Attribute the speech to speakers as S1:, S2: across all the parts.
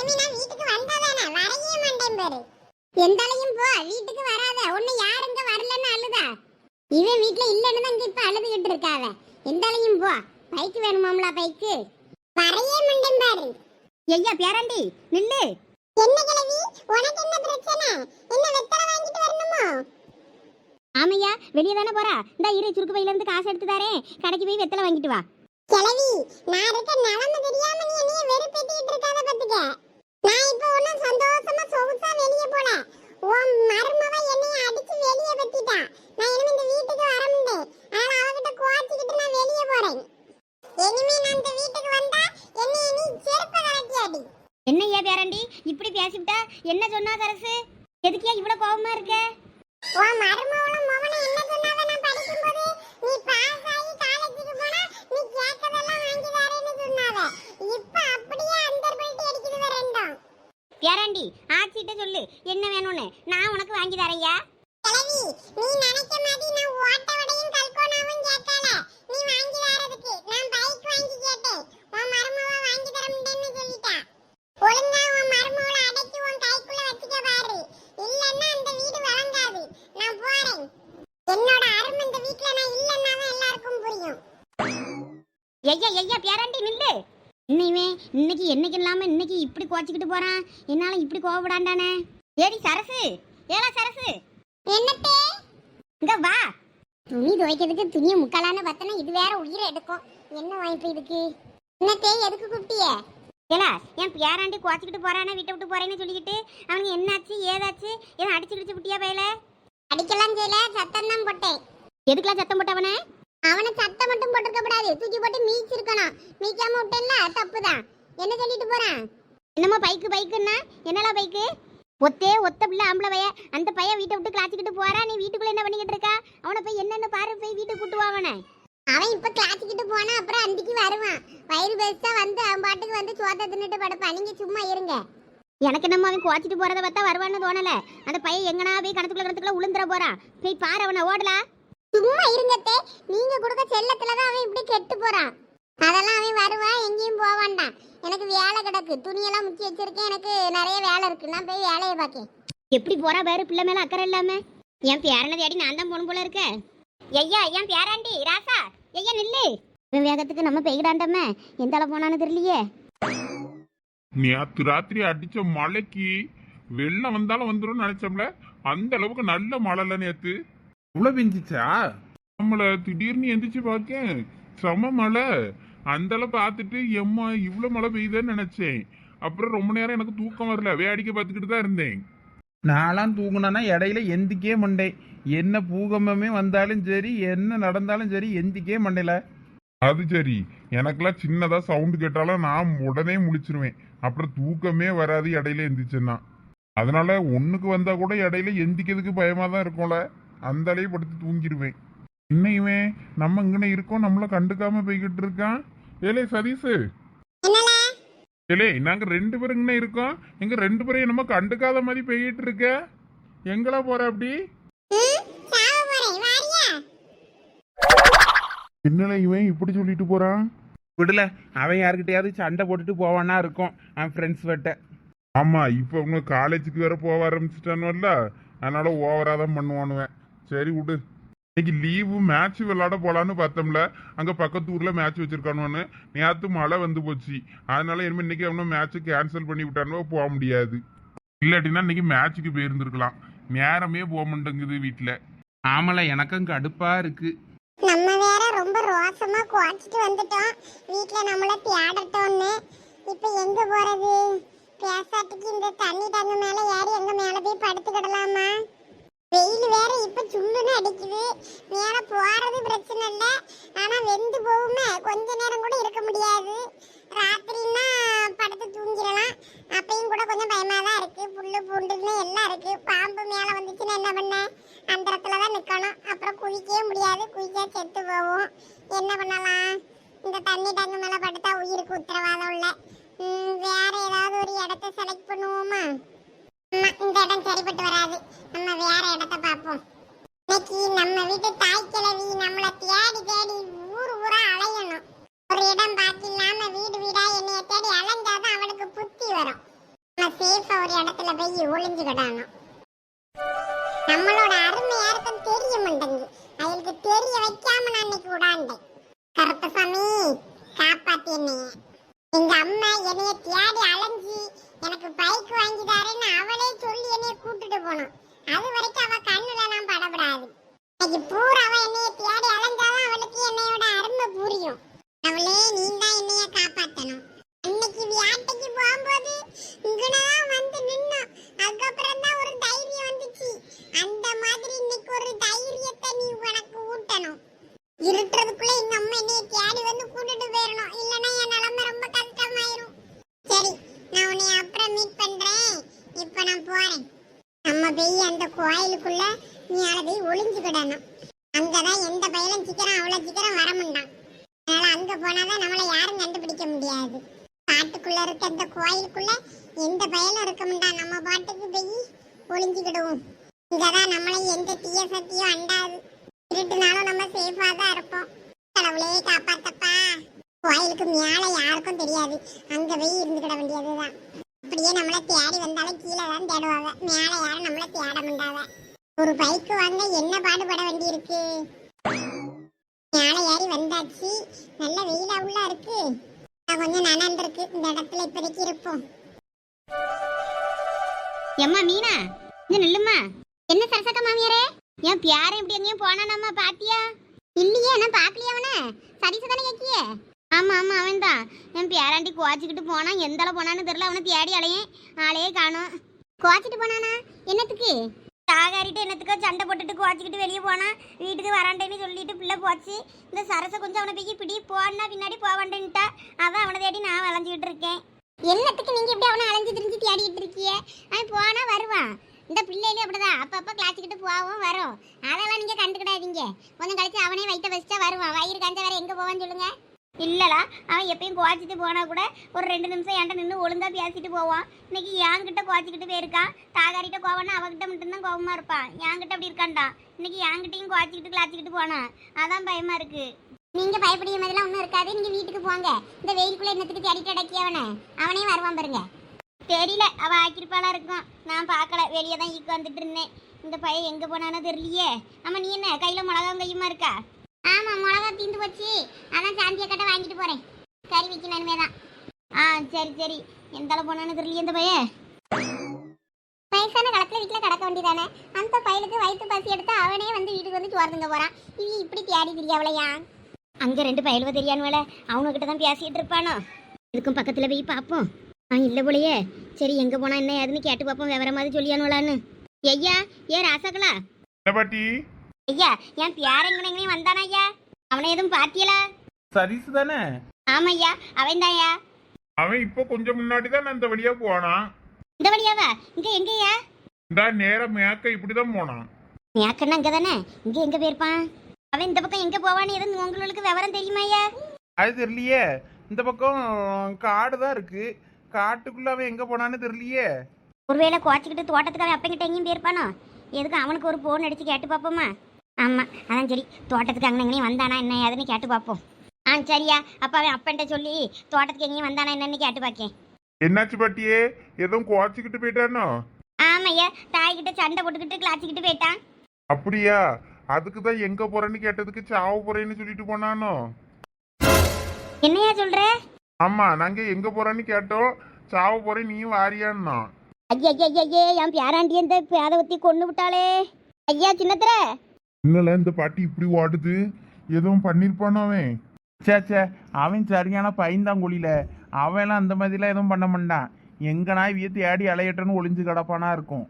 S1: இனிமே நான் வீட்டுக்கு வந்தாதானே? வரையே மாட்டேன் பாரு. எந்தாலையும் போ வீட்டுக்கு வராத. உன்னை யாருங்க வரலன்னு அழுதா? இவன் வீட்ல இல்லன்னு தான் இப்ப அழுதுகிட்டு இருக்காவ. எந்தாலையும் போ. பைக் வேணுமாம்லா பைக்கு. வரையே மாட்டேன் பாரு.
S2: ஐயா பேராண்டி நில்லு.
S1: என்ன கிழவி? உனக்கு என்ன பிரச்சனை? என்ன வெத்தலை வாங்கிட்டு வரணுமோ?
S2: ஆமையா வெளியே தானே போறா? இந்த இரு சுருக்கு பையில இருந்து காசு எடுத்து தாரேன். கடைக்கு போய் வெத்தலை வாங்கிட்டு வா.
S1: கிழவி நான் இருக்க நிலைமை தெரியாம நீ என்னைய வெறுப்பேத்திட்டு இருக்காத பாத்துக்க நான் இப்ப ஒண்ணும் சந்தோஷமா சொகுசா வெளிய போல உன் மருமவ என்னைய அடிச்சு வெளிய பத்திட்டா நான் இனிமே இந்த வீட்டுக்கு வர முடியும் அதனால அவகிட்ட கோச்சிக்கிட்டு நான் வெளிய போறேன் இனிமே நான் இந்த வீட்டுக்கு வந்தா என்னைய நீ செருப்ப கலட்டி அடி
S2: என்ன ஐயா பேராண்டி இப்படி பேசிவிட்டா என்ன சொன்னா சரசு எதுக்கியா இவ்வளவு கோவமா இருக்க
S1: உன் மருமவளும் மவனும் என்ன சொன்னாவ நான் படிக்கும்போது நீ பாஸ் ஆகி காலேஜுக்கு போனா நீ கேட்கறதெல்லாம் வாங்கி தரேன்னு சொன்னாவ இப்ப அப்படியே அந்தர் பல்ட்டி அடிக்குது ரெண்டும்
S2: ஆச்சிட்ட சொல்லு. என்ன வேணும்னு? நான் உனக்கு வாங்கி தரையா
S1: கிழவி நீ நினைக்க மாதிரி நான் ஓட்ட வடையும் கல்கோனாவும் கேட்கல. நீ வாங்கி தரதுக்கு நான் பைக் வாங்கி கேட்டேன். உன் மருமவ வாங்கி தர முடியும்னு சொல்லிட்டா. ஒழுங்கா உன் மருமவள அடக்கி உன் கைக்குள்ள வச்சுக்க பாரு. இல்லன்னா அந்த வீடு வழங்காது நான் போறேன். என்னோட அருமை இந்த வீட்ல நான் இல்லன்னா தான் எல்லாருக்கும் புரியும்.
S2: ஐயா ஐயா பேராண்டி நில்லு. இன்னையுமே இன்னைக்கு என்னைக்கு இல்லாம இன்னைக்கு இப்படி கோச்சிக்கிட்டு போறான்? என்னால இப்படி கோவப்படாண்டானே ஏடி சரசு ஏலா சரசு.
S1: என்னத்தே?
S2: இங்க வா.
S1: துணி துவைக்கிறதுக்கு துணியை முக்கலான்னு பார்த்தனா இது வேற உயிரை எடுக்கும். என்ன வாய்ப்பு இதுக்கு? என்னத்தே எதுக்கு கூப்பிட்டியே?
S2: ஏலா என் பேராண்டி கோச்சிக்கிட்டு போறானே வீட்டை விட்டு போறேன்னு சொல்லிக்கிட்டு அவனுக்கு என்னாச்சு ஏதாச்சு ஏதோ அடிச்சு கிடிச்சு விட்டியா பையல?
S1: அடிக்கலாம் செய்யல சத்தம் தான் போட்டேன்.
S2: எதுக்கெல்லாம் சத்தம் போட்டவனே?
S1: அவனை சத்தம் மட்டும் போட்டிருக்க கூடாது. தூக்கி போட்டு மீச்சிருக்கணும். மீக்காம விட்டேன்ல தப்புதான். என்ன சொல்லிட்டு போறான்?
S2: என்னமோ பைக்கு பைக்குன்னா? என்னடா பைக்கு? ஒத்தே ஒத்த பிள்ளை ஆம்பளை பைய. அந்த பையன் வீட்டை விட்டு கிளாச்சிக்கிட்டு போறா? நீ வீட்டுக்குள்ள என்ன பண்ணிக்கிட்டு இருக்கா? அவனை போய் என்னன்னு பாரு போய் வீட்டுக்கு கூட்டு அவனை.
S1: அவன் இப்ப கிளாச்சிக்கிட்டு போனா அப்புறம் அந்திக்கு வருவான். வயிறு பெருசா வந்து அவன் பாட்டுக்கு வந்து சோத்த தின்னுட்டு படுப்பான். நீங்க சும்மா இருங்க.
S2: எனக்கு என்னமோ அவன் குவாச்சிட்டு போறத பார்த்தா வருவான்னு தோணல. அந்த பையன் எங்கனா போய் கணத்துக்குள்ள கணத்துக்குள்ள உளுந்துற போறான். போய் பாரு அவனை ஓடலா
S1: சும்மா இருங்கத்தே. நீங்க கொடுக்க செல்லத்துல தான் அவன் இப்படி கெட்டு போறான். அதெல்லாம் அவன் வருவான் எங்கேயும் போவான்டான் எனக்கு வேலை கிடக்கு. துணியெல்லாம் முக்கி வச்சிருக்கேன். எனக்கு நிறைய வேலை இருக்கு. நான் போய் வேலையை பார்க்கேன்.
S2: எப்படி போறா பாரு பிள்ளை மேல அக்கறை இல்லாம. என் பேரனை தேடி நான் தான் போன போல இருக்க. ஐயா என் பேராண்டி ராசா. ஐயா நில்லு. இவன் வேகத்துக்கு நம்ம பெய்கிடாண்டமே எந்த அளவு போனான்னு தெரியலையே.
S3: நேத்து ராத்திரி அடிச்ச மழைக்கு வெள்ளம் வந்தாலும் வந்துடும் நினைச்சோம்ல. அந்த அளவுக்கு நல்ல மழைல நேத்து.
S4: இவ்வளோ பெஞ்சிச்சா?
S3: நம்மள திடீர்னு எந்திரிச்சு பார்க்கேன் செம மழை. அந்தளவு பார்த்துட்டு எம்மா இவ்வளோ மழை பெய்யுதுன்னு நினச்சேன். அப்புறம் ரொம்ப நேரம் எனக்கு தூக்கம் வரல. வேடிக்கை பார்த்துக்கிட்டு தான் இருந்தேன்.
S4: நான்லாம் தூங்கினேன்னா இடையில எந்திக்கே மண்டேன் என்ன பூகம்பமே வந்தாலும் சரி என்ன நடந்தாலும் சரி எந்திக்கே மண்டையில
S3: அது சரி. எனக்கெல்லாம் சின்னதாக சவுண்டு கேட்டாலும் நான் உடனே முழிச்சிருவேன். அப்புறம் தூக்கமே வராது இடையில எந்திரிச்சேன்னா. அதனால ஒன்றுக்கு வந்தால் கூட இடையில எந்திக்கிறதுக்கு பயமாக தான் இருக்கும்ல. அந்த அளவு படுத்து தூங்கிடுவேன். இன்னையுமே நம்ம இங்கன இருக்கோம் நம்மள கண்டுக்காம போய்கிட்டு இருக்கான் ஏலே சதீஷு
S1: என்னல?
S3: ஏலே நாங்க ரெண்டு பேரும் இங்கே இருக்கோம் எங்க ரெண்டு பேரும் என்னமோ கண்டுக்காத மாதிரி போய்கிட்டு இருக்க? எங்களா போற அப்படி? என்னல இவன் இப்படி சொல்லிட்டு போறான்?
S4: விடல அவன் யாருக்கிட்டையாவது சண்டை போட்டுட்டு போவானா இருக்கும் அவன் ஃப்ரெண்ட்ஸ் வெட்ட
S3: ஆமா இப்போ உங்க காலேஜுக்கு வேற போக ஆரம்பிச்சிட்டானுவல்ல. அதனால ஓவரா தான் பண்ணுவானுவேன். சரி விடு. இன்னைக்கு லீவு மேட்ச் விளையாட போலான்னு பார்த்தோம்ல. அங்க பக்கத்து ஊர்ல மேட்ச் வச்சிருக்கானு நேத்து மழை வந்து போச்சு. அதனால இனிமே இன்னைக்கு அவனும் மேட்ச் கேன்சல் பண்ணி விட்டானோ போக முடியாது. இல்லாட்டினா இன்னைக்கு மேட்ச்சுக்கு போயிருந்துருக்கலாம். நேரமே போக மாட்டேங்குது வீட்டில்
S4: ஆமல எனக்கும் கடுப்பா இருக்கு.
S1: நம்ம வேற ரொம்ப ரோசமா குவாச்சிட்டு வந்துட்டோம். வீட்ல நம்மள தேடட்டோம்னு இப்போ எங்க போறது? பேசாட்டுக்கு இந்த தண்ணி டங்கு மேல ஏறி எங்க மேல போய் படுத்துக்கிடலாமா? வெயில் வேற இப்ப சுள்ளுன்னு அடிக்குது. மேல போறது பிரச்சனை இல்ல. ஆனா வெந்து போகுமே. கொஞ்ச நேரம் கூட இருக்க முடியாது. ராத்திரின்னா படுத்து தூங்கிடலாம். அப்பயும் கூட கொஞ்சம் பயமா தான் இருக்கு. புல்லு பூண்டுன்னு எல்லாம் இருக்கு. பாம்பு மேல வந்துச்சுன்னா என்ன பண்ண? அந்த இடத்துல தான் நிக்கணும். அப்புறம் குளிக்கவே முடியாது. குளிச்சா செத்து போவோம். என்ன பண்ணலாம்? இந்த தண்ணி டங்கு மேல படுத்தா உயிருக்கு உத்தரவாதம் இல்லை. வேற ஏதாவது ஒரு இடத்த செலக்ட் பண்ணுவோமா? இந்த இடம் சரிப்பட்டு வராது. நம்ம வேற இடத்த பார்ப்போம். இன்னைக்கு நம்ம வீட்டு தாய் கிழவி நம்மள தேடி தேடி ஊர் ஊரா அலையணும். ஒரு இடம் பாக்கி இல்லாம வீடு வீடா என்னைய தேடி அலைஞ்சாதான் அவளுக்கு புத்தி வரும். நம்ம சேஃபா ஒரு இடத்துல போய் ஒளிஞ்சுக்கிடணும் நம்மளோட அருமை யாருக்கும் தெரிய மாட்டேங்குது. அவளுக்கு தெரிய வைக்காம நான் இன்னைக்கு விடாண்டேன் கருப்பசாமி காப்பாத்தி என்னைய. எங்க அம்மா என்னைய தேடி அலைஞ்சு எனக்கு போனோம். அது வரைக்கும் அவ கண்ணுல நான் படப்படாது. இன்னைக்கு பூரா அவ என்னைய தேடி அலைஞ்சாதான் அவளுக்கு என்னையோட அருமை புரியும். அவளே நீ தான் என்னைய காப்பாத்தணும். அன்னைக்கு வியாட்டைக்கு போகும்போது இங்கதான் வந்து நின்னோம். அதுக்கப்புறம் தான் ஒரு தைரியம் வந்துச்சு. அந்த மாதிரி இன்னைக்கு ஒரு தைரியத்தை நீ உனக்கு ஊட்டணும். இருட்டுறதுக்குள்ள எங்க அம்மா என்னைய தேடி வந்து கூட்டிட்டு போயிடணும் இல்லைன்னா என் நிலைமை ரொம்ப கஷ்டமாயிரும். சரி நான் உன்னை அப்புறம் மீட் பண்றேன். இப்ப நான் போறேன். நம்ம போய் அந்த கோயிலுக்குள்ள நீ அதை போய் ஒளிஞ்சுக்கிடணும் அங்கதான் எந்த பயிலும் சீக்கிரம் அவ்வளவு சீக்கிரம் வர முடியான் அதனால அங்க போனாதான் நம்மள யாரும் கண்டுபிடிக்க முடியாது. காட்டுக்குள்ள இருக்க அந்த கோயிலுக்குள்ள எந்த பயனும் இருக்க முடியா நம்ம பாட்டுக்கு போய் ஒளிஞ்சுக்கிடுவோம் இங்கதான் நம்மளும் எந்த தீய சக்தியும் அண்டாது. இருட்டுனாலும் நம்ம சேஃபா தான் இருப்போம். கடவுளே காப்பாத்தப்பா. கோயிலுக்கு மேல யாருக்கும் தெரியாது. அங்க போய் இருந்துக்கிட வேண்டியதுதான். அப்படியே நம்மளை தேடி வந்தாலும் கீழே தான் தேடுவாங்க. மேலே யாரும் நம்மளை தேட மாட்டாங்க. ஒரு பைக்கு வாங்க என்ன பாடுபட வேண்டியிருக்கு? மேலே ஏறி வந்தாச்சு. நல்ல வெயிலா உள்ள இருக்கு. கொஞ்சம் நனந்திருக்கு. இந்த இடத்துல இப்போதைக்கு இருப்போம்.
S2: எம்மா மீனா இங்க நில்லுமா? என்ன சரசக்க மாமியாரே? என் பியாரன் இப்படி எங்கேயும் போனானாமா பாத்தியா? இல்லையே நான் பாக்கலையே அவனை? சரிசு தானே கேக்கியே ஆமாம் ஆமாம் அவன் தான் என் பேராண்டி குவாச்சிக்கிட்டு போனான். எந்த போனான்னு தெரியல. அவனை தேடி அலையே ஆளையே காணும். குவாச்சிட்டு போனானா? என்னத்துக்கு? தாகாரிட்டு என்னத்துக்கோ சண்டை போட்டுட்டு குவாச்சிக்கிட்டு வெளியே போனான். வீட்டுக்கு வராண்டேன்னு சொல்லிட்டு பிள்ளை போச்சு இந்த சரசை கொஞ்சம் அவனை போய் பிடி போனா பின்னாடி போவாண்டேன்ட்டா அதான் அவனை தேடி நான் வளைஞ்சிக்கிட்டு இருக்கேன். என்னத்துக்கு நீங்கள் இப்படி அவனை அலைஞ்சு திரிஞ்சு தேடிக்கிட்டு இருக்கிய அவன் போனால் வருவான். இந்த பிள்ளையிலே அப்படிதான். அப்பப்போ கிளாச்சிக்கிட்டு போவோம் வரும். அதெல்லாம் நீங்கள் கண்டுக்கிடாதீங்க. கொஞ்சம் கழிச்சு அவனே வயிற்ற வச்சுட்டா வருவான். வயிறு காஞ்ச வேற எங்கே போவான்னு சொல்லுங்கள் இல்லைடா அவன் எப்பயும் குவாச்சிட்டு போனா கூட ஒரு ரெண்டு நிமிஷம் என்கிட்ட நின்று ஒழுங்காக பேசிட்டு போவான். இன்னைக்கு என்கிட்ட குவாச்சிக்கிட்டு போயிருக்கான் தாகாரிட்ட கோவம்னா அவகிட்ட மட்டும்தான் கோவமா இருப்பான். என்கிட்ட அப்படி இருக்கான்டா. இன்னைக்கு என்கிட்டையும் குவாச்சிக்கிட்டு கிளாச்சிக்கிட்டு போனான் அதான் பயமா இருக்கு. நீங்க பயப்படிய மாதிரிலாம் ஒன்றும் இருக்காது. நீங்க வீட்டுக்கு போங்க. இந்த வெயிலுக்குள்ள என்னத்துக்கு தேடிட்டு அடக்கி அவனை? அவனே வருவான் பாருங்க. தெரியல. அவ ஆக்கிருப்பாளா இருக்கும் நான் பார்க்கல. வெளியே தான் ஈக்கு வந்துட்டு இருந்தேன். இந்த பையன் எங்க போனானோ தெரியலையே. ஆமா நீ என்ன? கையில மிளகாவும் கையுமா இருக்கா? ஆமா மிளகா தீந்து போச்சு. அதான் சாந்தியை கட்ட வாங்கிட்டு போறேன். கறி வைக்கணுமே தான் ஆ சரி சரி. எந்த அளவு போனானு தெரியல இந்த பையன். வயசான காலத்துல வீட்டுல கிடக்க வேண்டியதானே? அந்த பையனுக்கு வயிற்று பசி எடுத்து அவனே வந்து வீட்டுக்கு வந்து சோர்ந்துங்க போறான். இது இப்படி தேடி தெரியாவலையா அங்க ரெண்டு பயலுவ தெரியானுவல வேலை கிட்ட தான் பேசிட்டு இருப்பானோ? இதுக்கும் பக்கத்துல போய் பார்ப்போம் ஆ இல்ல போலயே. சரி எங்க போனா என்ன ஏதுன்னு கேட்டு பார்ப்போம் விவரமாவது சொல்லியானுவலான்னு ஐயா ஏ ராசாக்களா
S3: பாட்டி?
S2: ஐயா என் பேரங்கனையும் வந்தானா ஐயா? அவனை எதுவும் பாத்தியலா?
S4: சரிசு தானே?
S2: ஆமா ஐயா அவன் தான்யா
S3: அவன் இப்போ கொஞ்சம் முன்னாடி தான் அந்த வழியா போனான்.
S2: இந்த வழியாவா? இங்க எங்கய்யா?
S3: இந்த நேரம் மேக்க இப்படிதான் போனான்.
S2: மேக்கண்ணா இங்க தானே இங்க எங்க போயிருப்பான்? அவன் இந்த பக்கம் எங்க போவான்னு எதுவும் உங்களுக்கு விவரம் தெரியுமா ஐயா
S4: அது தெரியலையே. இந்த பக்கம் காடு தான் இருக்கு. காட்டுக்குள்ள அவன் எங்க போனான்னு தெரியலையே.
S2: ஒருவேளை குவாச்சிக்கிட்டு தோட்டத்துக்கு அவன் அப்பங்கிட்ட எங்கேயும் போயிருப்பானோ? எதுக்கு அவனுக்கு ஒரு போன் அடிச்சு கேட்டு பார்ப்போமா? ஆமா அதான் சரி. தோட்டத்துக்கு அங்கே எங்கேயும் வந்தானா என்ன ஏதுன்னு கேட்டு பார்ப்போம் ஆ சரியா. அப்ப அவன் அப்பன்ட்ட சொல்லி தோட்டத்துக்கு எங்கேயும் வந்தானா என்னன்னு கேட்டு பார்க்கேன்
S3: என்னாச்சு பாட்டியே? எதுவும் குவாச்சிக்கிட்டு போயிட்டானோ?
S2: ஆமையா தாய்கிட்ட சண்டை போட்டுக்கிட்டு கிளாச்சிக்கிட்டு போயிட்டான்.
S3: அப்படியா? அதுக்கு தான் எங்க போறேன்னு கேட்டதுக்கு சாவ போறேன்னு சொல்லிட்டு போனானோ?
S2: என்னையா சொல்ற?
S3: ஆமா நாங்க எங்க போறேன்னு கேட்டோம். சாவ போறேன் நீயும் வாரியான்னா.
S2: ஐயா ஐயா ஐயா, என் பேராண்டி இந்த பேத ஊத்தி கொண்டு விட்டாளே. ஐயா சின்னத்திர.
S3: இன்னல இந்த பாட்டி இப்படி ஓடுது. எதுவும் பண்ணிருப்பானோ அவன்.
S4: சே சே அவன் சரியான பைந்தாங்குழியில அவன்லாம் அந்த மாதிரிலாம் எதுவும் பண்ண மாட்டான். எங்கனா இவிய தேடி அலையட்டன்னு ஒளிஞ்சு கிடப்பானா இருக்கும்.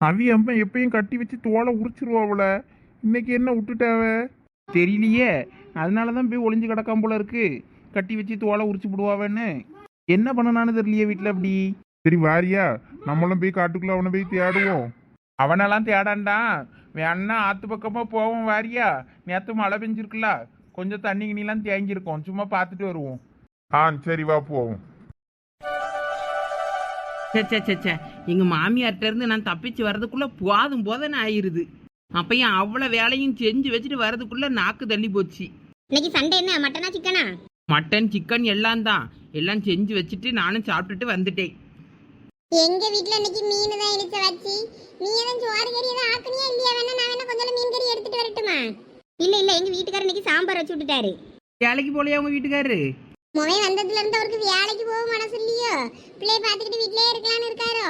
S3: அவி அம்மா எப்பயும் கட்டி வச்சு தோலை உரிச்சிருவாவுல இன்னைக்கு என்ன விட்டுட்டாவ
S4: தெரியலையே. அதனால தான் போய் ஒளிஞ்சு கிடக்காம போல இருக்கு. கட்டி வச்சு தோலை உரிச்சு விடுவாவேன்னு. என்ன பண்ணனான்னு தெரியலையே வீட்டில் அப்படி.
S3: சரி வாரியா. நம்மளும் போய் காட்டுக்குள்ள அவனை போய் தேடுவோம்.
S4: அவனெல்லாம் தேடான்டான் வேணா ஆத்து பக்கமா போவோம் வாரியா? நேற்று மழை பெஞ்சிருக்குல்ல. கொஞ்சம் தண்ணி கிணிலாம் தேங்கியிருக்கோம். சும்மா பார்த்துட்டு வருவோம்.
S3: ஆ சரி வா போவோம்.
S5: சே சே சே சே எங்கள் மாமியார்ட்ட இருந்து நான் தப்பிச்சு வர்றதுக்குள்ள போதும் போதனை ஆயிருது. அப்பயும் அவ்வளோ வேலையும் செஞ்சு வச்சுட்டு வர்றதுக்குள்ள நாக்கு தள்ளி போச்சு?
S2: இன்னைக்கு சண்டே என்ன? மட்டனா சிக்கனா
S5: மட்டன் சிக்கன் எல்லாம் தான். எல்லாம் செஞ்சு வச்சுட்டு நானும் சாப்பிட்டுட்டு வந்துட்டேன்.
S1: எங்க வீட்ல இன்னைக்கு மீன் தான் இழுச்ச வச்சு. நீ எதுவும் சோறு கறி எதுவும் ஆக்குனியா இல்லையா? வேணா நான் வேணா கொஞ்சம் மீன் கறி எடுத்துட்டு வரட்டுமா?
S2: இல்ல இல்ல எங்க வீட்டுக்காரர் இன்னைக்கு சாம்பார் வச்சு விட்டுட்டாரு.
S5: வேலைக்கு போலையா உங்க வீட்டுக்காரரு?
S1: முறை வந்ததுல இருந்து அவருக்கு வேலைக்கு போக மனசு இல்லையோ? பிள்ளைய பாத்துக்கிட்டு வீட்லயே இருக்கலாம்னு இருக்காரோ?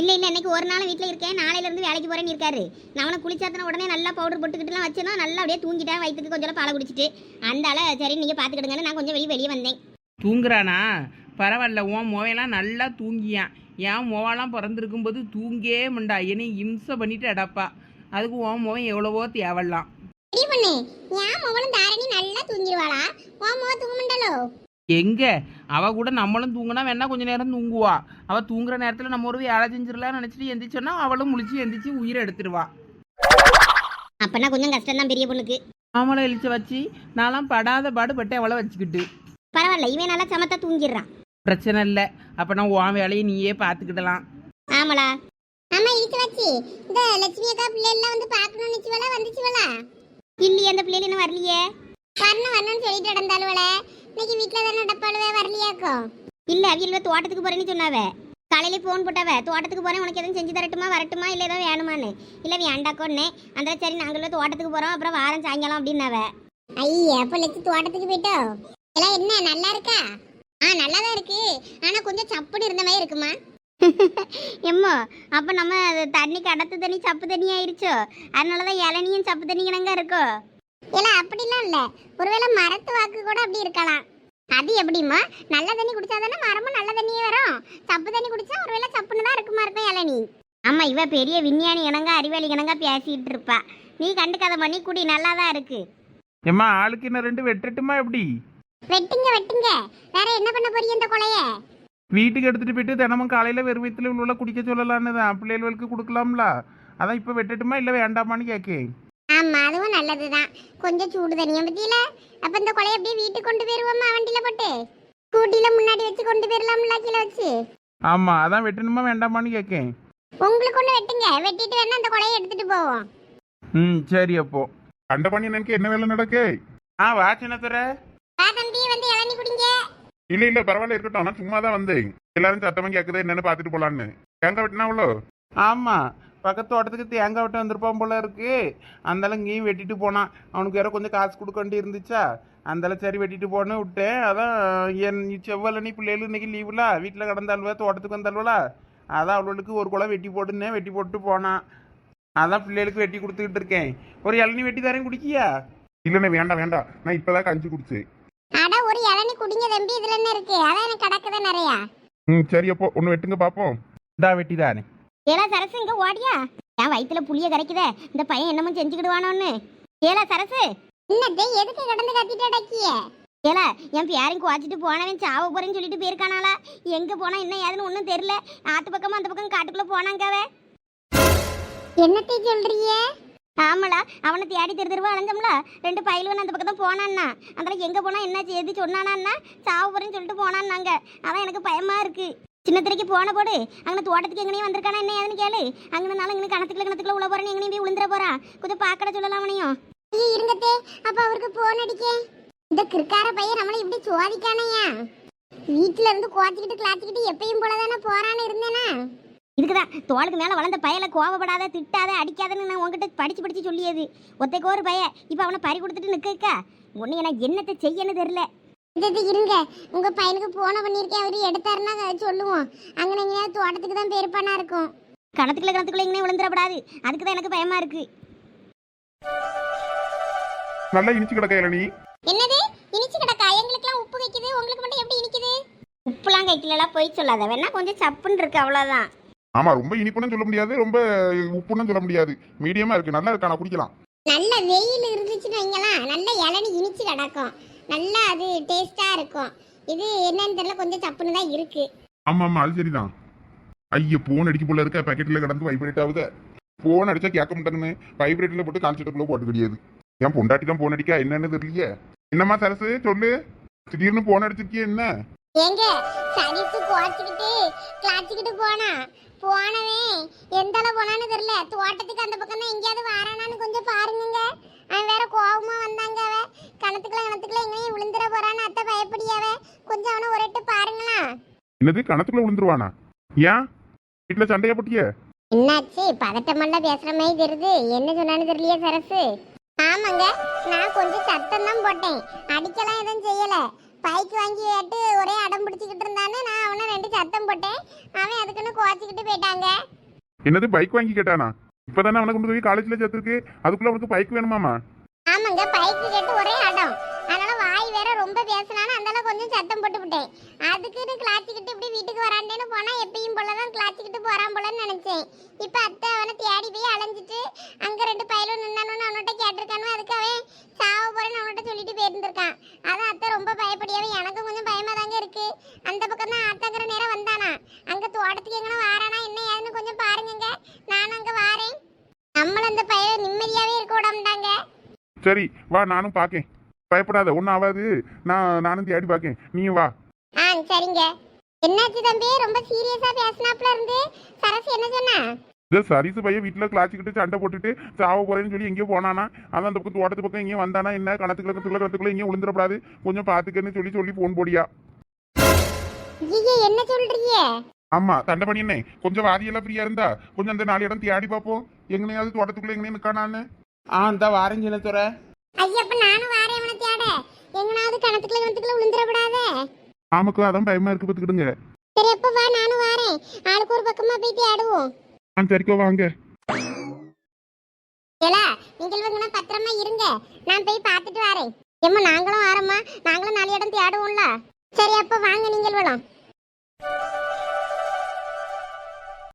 S2: இல்ல இல்ல இன்னைக்கு ஒரு நாள் வீட்ல இருக்கேன். நாளையில இருந்து வேலைக்கு போறேன்னு இருக்காரு. நான் அவனை குளிச்சாத்தன உடனே நல்லா பவுடர் போட்டுக்கிட்டுலாம் வச்சேன்னா நல்லா அப்படியே தூங்கிட்டேன். வயிற்றுக்கு கொஞ்சம் பாலை குடிச்சிட்டு. அந்த ஆள சரி நீங்க பாத்துக்கிடுங்கன்னு நான் கொஞ்சம் வெளியே வெளியே வந்தேன்.
S5: தூங்குறானா? பரவாயில்ல உன் மோவையெல்லாம் நல்லா தூங்கியான். என் மோவெல்லாம் பிறந்திருக்கும் போது தூங்கே மண்டா என்னை இம்சை பண்ணிட்டு அடப்பா. அதுக்கு உன் மோவன் எவ்வளவோ தேவலாம். எங்க? அவ கூட நம்மளும் தூங்கினா வேணா கொஞ்ச நேரம் தூங்குவா. அவ தூங்குற நேரத்துல நம்ம ஒரு வேலை செஞ்சிடலாம்னு நினைச்சிட்டு எந்திரிச்சோன்னா அவளும் முழிச்சு எந்திரிச்சு உயிரை எடுத்துருவா
S2: அப்பனா கொஞ்சம் கஷ்டம் தான் பெரிய பொண்ணுக்கு.
S5: ஆமலை இழிச்ச வச்சு நான்லாம் படாத பாடுபட்டு அவளை வச்சுக்கிட்டு.
S2: பரவாயில்ல இவன் நல்லா சமத்தா தூங்கிடுறான்.
S5: பிரச்சனை இல்லை. அப்போ நான் உன் வேலையை நீயே பார்த்துக்கிடலாம்.
S2: ஆமாடா.
S1: அம்மா இழுத்து வச்சு இந்த லட்சுமி அக்கா பிள்ளை எல்லாம் வந்து பாக்கணும்னு நிச்சுவலா வந்துச்சுவலா
S2: இல்லையே அந்த பிள்ளைகள் இன்னும் வரலையே.
S1: வரணும் வரணும்னு சொல்லிட்டு நடந்தாளுவல இன்னைக்கு வீட்டுல தானே டப்பாளுவே வரலையாக்கோ?
S2: இல்ல அவியல்வ தோட்டத்துக்கு போறேன்னு சொன்னாவ. காலையில போன் போட்டாவ தோட்டத்துக்கு போறேன் உனக்கு எதுவும் செஞ்சு தரட்டுமா வரட்டுமா இல்ல ஏதோ வேணுமான்னு? இல்ல வேண்டாக்கோன்னே அந்த சரி நாங்களும் தோட்டத்துக்கு போறோம் அப்புறம் வாரம் சாயங்காலம் அப்படின்னாவ.
S1: ஐயா அப்ப லட்சு தோட்டத்துக்கு போயிட்டோம் எல்லாம் என்ன நல்லா இருக்கா? ஆ நல்லா தான் இருக்கு. ஆனா கொஞ்சம் சப்புன்னு இருந்த மாதிரி இருக்குமா?
S2: எம்மோ அப்ப நம்ம தண்ணி கடத்து தண்ணி சப்பு தண்ணி ஆயிருச்சோ? அதனாலதான் இளநியும் சப்பு தண்ணி கிணங்கா இருக்கோ?
S1: எல்லாம் அப்படிலாம் இல்ல. ஒருவேளை மரத்து வாக்கு கூட அப்படி இருக்கலாம். அது எப்படிம்மா? நல்ல தண்ணி குடிச்சாதானே மரமும் நல்ல தண்ணியே வரும். சப்பு தண்ணி குடிச்சா ஒருவேளை சப்புன்னு தான் இருக்குமா இருக்கும் இளநீ?
S2: ஆமா இவ பெரிய விஞ்ஞானி இணங்கா அறிவாளி இணங்கா பேசிட்டு இருப்பா. நீ கண்டுக்காத பண்ணி குடி நல்லா தான் இருக்கு.
S4: ஏம்மா ஆளுக்கு இன்னும் ரெண்டு வெட்டட்டுமா எப்படி?
S1: வெட்டுங்க வெட்டுங்க. வேற என்ன பண்ண போறீங்க இந்த கொலைய?
S4: வீட்டுக்கு எடுத்துட்டு போயிட்டு தினமும் காலையில வெறும் வயிற்றுல உள்ள குடிக்க சொல்லலான்னு தான். பிள்ளைகளுக்கு கொடுக்கலாம்ல. அதான் இப்போ வெட்டட்டுமா இல்லை வேண்டாமான்னு கேட்கேன்
S1: ஆமா அதுவும் நல்லதுதான். கொஞ்சம் சூடு தண்ணியை பத்தியில. அப்ப இந்த கொலைய அப்படியே வீட்டுக்கு கொண்டு போயிருவோமா? வண்டியில போட்டு? ஸ்கூட்டில முன்னாடி வச்சு கொண்டு போயிடலாம்ல கீழே வச்சு?
S4: ஆமா அதான் வெட்டணுமா வேண்டாமான்னு கேட்கேன்
S1: உங்களுக்கு ஒண்ணு வெட்டுங்க. வெட்டிட்டு வேணா அந்த கொலையை எடுத்துட்டு போவோம்.
S4: ம் சரி அப்போ.
S3: கண்ட பண்ணி எனக்கு என்ன வேலை நடக்கு?
S4: ஆ வாச்சினத்துற
S1: வா தம்பி வந்து இளநீ குடிங்க.
S3: இல்ல இல்ல பரவாயில்ல இருக்கட்டும். நான் சும்மா தான் வந்தேன். எல்லாரும் சத்தமா கேக்குது என்னன்னு பாத்துட்டு போலான்னு. தேங்காய் வெட்டினா அவ்வளோ?
S4: ஆமா பக்கத்து தோட்டத்துக்கு தேங்காய் வெட்ட வந்திருப்பான் போல இருக்கு. அந்தால இங்கேயும் வெட்டிட்டு போனான். அவனுக்கு வேற கொஞ்சம் காசு கொடுக்க வேண்டி இருந்துச்சா? அந்தால சரி வெட்டிட்டு போன்னு விட்டேன். அதான் என் செவ்வலனி பிள்ளைகள் இன்னைக்கு லீவுல வீட்டில் கிடந்தாள்வா தோட்டத்துக்கு வந்தாள்வலா அதான் அவளுக்கு ஒரு குளம் வெட்டி போட்டுனே வெட்டி போட்டு போனான். அதான் பிள்ளைகளுக்கு வெட்டி கொடுத்துக்கிட்டு இருக்கேன். ஒரு இளநீ வெட்டி தரேன் குடிக்கியா?
S3: இல்லண்ணே வேண்டாம் வேண்டாம். நான் இப்பதான் கஞ்சி குடிச்சேன்.
S1: அட ஒரு இளநீ குடிங்க தம்பி. இதுல என்ன இருக்கு? அதான் எனக்கு கிடக்குது நிறையா.
S3: ம் சரி அப்போ ஒன்று வெட்டுங்க பார்ப்போம்
S4: இந்தா வெட்டி தானே
S2: ஏலா சரசு இங்க ஓடியா? என் வயித்துல புளிய கரைக்குதே? இந்த பையன் என்னமோ செஞ்சுக்கிடுவானோன்னு. ஏலா சரசு!
S1: என்னத்தை எதுக்கு கிடந்து கத்திட்டு அடக்கிய
S2: ஏலா என் பேரையும் குவாச்சிட்டு போனவன் சாவ போறேன்னு சொல்லிட்டு போயிருக்கானாளா எங்க போனா என்ன ஏதுன்னு ஒன்றும் தெரியல. ஆத்து பக்கமா அந்த பக்கம் காட்டுக்குள்ள போனாங்க அவ
S1: என்னத்தை சொல்றீங்க?
S2: ஆமாடா அவனை தேடி தெரு தெருவா அலைஞ்சோம்ல ரெண்டு பயிலுவன் அந்த பக்கம் தான் போனான்னா. அதனால எங்கே போனால் என்ன எது சொன்னானான்னா சாவ சொல்லிட்டு போனான்னாங்க. அதான் எனக்கு பயமா இருக்கு. சின்ன திரைக்கு போன போடு அங்கே தோட்டத்துக்கு எங்கனையும் வந்திருக்கானா என்ன ஏதுன்னு கேளு. அங்கனால இங்கே கணத்துக்குள்ள கணத்துக்குள்ள உள்ள போறேன்னு எங்கனையும் போய் விழுந்துற போறா. கொஞ்சம் பார்க்கட சொல்லலாம் அவனையும்.
S1: ஐயோ, இருங்கத்தே அப்ப அவருக்கு போன் அடிக்க. இந்த கிற்கார பையன் நம்மளை இப்படி சோதிக்கானையா? வீட்டில இருந்து குவாச்சிக்கிட்டு கிளாச்சிக்கிட்டு எப்பயும் போலதானே போறான்னு இருந்தேனா?
S2: இதுக்குதான் தோளுக்கு மேல வளர்ந்த பயல கோவப்படாத திட்டாத அடிக்காதன்னு நான் உன்கிட்ட படிச்சு படிச்சு சொல்லியது. ஒத்தைக்கு ஒரு பைய. இப்போ அவனை பறி கொடுத்துட்டு நிக்கா ஒன்னு எனக்கு என்னத்தை செய்யன்னு தெரியல.
S1: இது இருங்க. உங்க பையனுக்கு போன பண்ணிருக்கேன். அவரு எடுத்தாருன்னா சொல்லுவோம். அங்கே எங்கேயாவது தோட்டத்துக்கு தான் பெருப்பானா இருக்கும்.
S2: கணத்துக்குள்ள கணத்துக்குள்ள எங்கேயும் விழுந்துடப்படாது. அதுக்கு தான் எனக்கு பயமா இருக்கு.
S3: நல்லா இனிச்சு கிடக்க இளநீ.
S1: என்னது? இனிச்சு கிடக்கா? எங்களுக்குலாம் உப்பு வைக்குது. உங்களுக்கு மட்டும் எப்படி இனிக்குது?
S2: உப்புலாம் கைக்கிலலாம் போய் சொல்லாத. வேணா கொஞ்சம் சப்புன்னு இருக்கு அவ்வளோதான்
S3: ஆமா ரொம்ப இனிப்புன்னு சொல்ல முடியாது ரொம்ப உப்புன்னு சொல்ல முடியாது. மீடியமா இருக்கு நல்லா இருக்கா நான் குடிக்கலாம்.
S1: நல்ல வெயில் இருந்துச்சுன்னு வைங்களேன் நல்ல இளநி இனிச்சு கிடக்கும். நல்லா அது டேஸ்டா இருக்கும். இது என்னன்னு தெரியல கொஞ்சம் சப்புன்னு தான் இருக்கு.
S3: ஆமா ஆமா அது சரிதான். ஐய போன் அடிக்க போல இருக்க பாக்கெட்ல கடந்து வைப்ரேட் ஆகுது. போன் அடிச்சா கேட்க மாட்டேங்கன்னு வைப்ரேட்ல போட்டு கால்செட்டுக்குள்ள போட்டு கிடையாது என் பொண்டாட்டி தான் போன் அடிக்கா என்னன்னு தெரியலையே. என்னம்மா சரசு சொல்லு. திடீர்னு போன் அடிச்சிருக்கிய என்ன?
S1: ஏங்க சரிசு குவாச்சிக்கிட்டு கிளாச்சிக்கிட்டு போனா. போனவன் எந்த அளவு போனான்னு தெரியல. தோட்டத்துக்கு அந்த பக்கம் தான் எங்கேயாவது வாரானான்னு கொஞ்சம் பாருங்க அவன் வேற கோவமா வந்தாங்க அவ. கணத்துக்குள்ள கணத்துக்குள்ள எங்கேயும் விழுந்துட போறான்னு அத்தை பயப்படியாவ கொஞ்சம் அவனை ஒரட்டு பாருங்களா.
S3: என்னது கணத்துக்குள்ள விழுந்துருவானா? ஏன்? வீட்டுல சண்டையா போட்டிய?
S1: என்னாச்சு? பதட்டமெல்லாம் பேசுற மாதிரி தெரியுது. என்ன சொன்னான்னு தெரியலையே சரசு. ஆமாங்க நான் கொஞ்சம் சத்தம் தான் போட்டேன். அடிக்கலாம் எதுவும் செய்யல. பைக் வாங்கி கேட்டு ஒரே அடம் பிடிச்சிக்கிட்டு இருந்தானே நான் அவனை ரெண்டு சத்தம் போட்டேன். அவன் அதுக்குன்னு குவாச்சிக்கிட்டு போயிட்டாங்க.
S3: என்னது பைக் வாங்கி கேட்டானா? இப்பதானே அவனை கொண்டு போய் காலேஜ்ல சேர்த்துருக்கு? அதுக்குள்ள அவனுக்கு பைக் வேணுமாமா
S1: ஆமாங்க பைக்கு கேட்டு ஒரே அடம். அதனால வாய் வேற ரொம்ப கொஞ்சம் சத்தம் போட்டு விட்டேன். அதுக்குன்னு கிளாச்சிக்கிட்டு இப்படி வீட்டுக்கு வராண்டேன்னு போனால் எப்பயும் போலதான் கிளாச்சிக்கிட்டு போகிறான் போலன்னு நினச்சேன். இப்போ அத்தை அவனை தேடி போய் அலைஞ்சிட்டு அங்க ரெண்டு பயிலும் நின்னானு அவன்கிட்ட கேட்டிருக்கானு அதுக்கு அவன் சாவ போறேன்னு அவன்கிட்ட சொல்லிட்டு போயிருந்திருக்கான். அதான் அத்தை ரொம்ப பயப்படியாவே எனக்கும் கொஞ்சம் பயமா தாங்க இருக்கு. அந்த பக்கம் தான் ஆத்தாங்கிற நேரம் வந்தானா. அங்கே தோட்டத்துக்கு எங்கன்னா வாரானா என்ன ஏதுன்னு கொஞ்சம் பாருங்கங்க. நானும் அங்க வாரேன். நம்மள அந்த பையன் நிம்மதியாவே இருக்க விடாமட்டாங்க
S3: சரி வா நானும் பார்க்கேன் பயப்படாத ஒன்றும் ஆகாது நான் நானும் தேடி பாக்கேன். நீயும் வா.
S1: ஆ சரிங்க. என்னாச்சு தம்பி? ரொம்ப சீரியஸா பேசினாப்ல இருந்து. சரசு என்ன சொன்னா?
S3: இந்த சரிசு பையன் வீட்டில் கிளாச்சிக்கிட்டு சண்டை போட்டுட்டு சாவ போறேன்னு சொல்லி எங்கேயோ போனானா அதான் அந்த பக்கம் தோட்டத்து பக்கம் எங்கேயும் வந்தானா என்ன கணத்துக்குள்ள கத்துக்குள்ள கத்துக்குள்ள எங்கேயும் விழுந்துடக்கூடாது. கொஞ்சம் பார்த்துக்கன்னு சொல்லி சொல்லி ஃபோன் போடியா.
S1: என்ன சொல்றீங்க?
S3: ஆமா சண்டை பண்ணி என்ன கொஞ்சம் வாரியெல்லாம் ஃப்ரீயா இருந்தா கொஞ்சம் அந்த நாலு இடம் தேடி பார்ப்போம் எங்கனையாவது தோட்டத்துக்குள்ள எங்கனையும் நிற்கானான்னு
S4: ஆ இந்த வாரேன் சின்னத்துறை.
S1: ஐயப்ப நானும் எங்கனாவது கணத்துக்குள்ள கணத்துக்குள்ள விழுந்துடக்கூடாதே
S3: ஆமாக்கு அதான் பயமா இருக்கு பார்த்துக்கிடுங்க.
S1: சரி அப்ப வா நானும் வாரேன். ஆளுக்கு ஒரு பக்கமா போய் தேடுவோம்.
S3: ஆ சரிக்கோ வாங்க.
S1: ஏலா நீங்கள் வந்து பத்திரமா இருங்க. நான் போய் பார்த்துட்டு வரேன். ஏம்மா நாங்களும் வாரம்மா. நாங்களும் நாலு இடம் தேடுவோம்ல. சரி அப்ப வாங்க நீங்கள் வளம்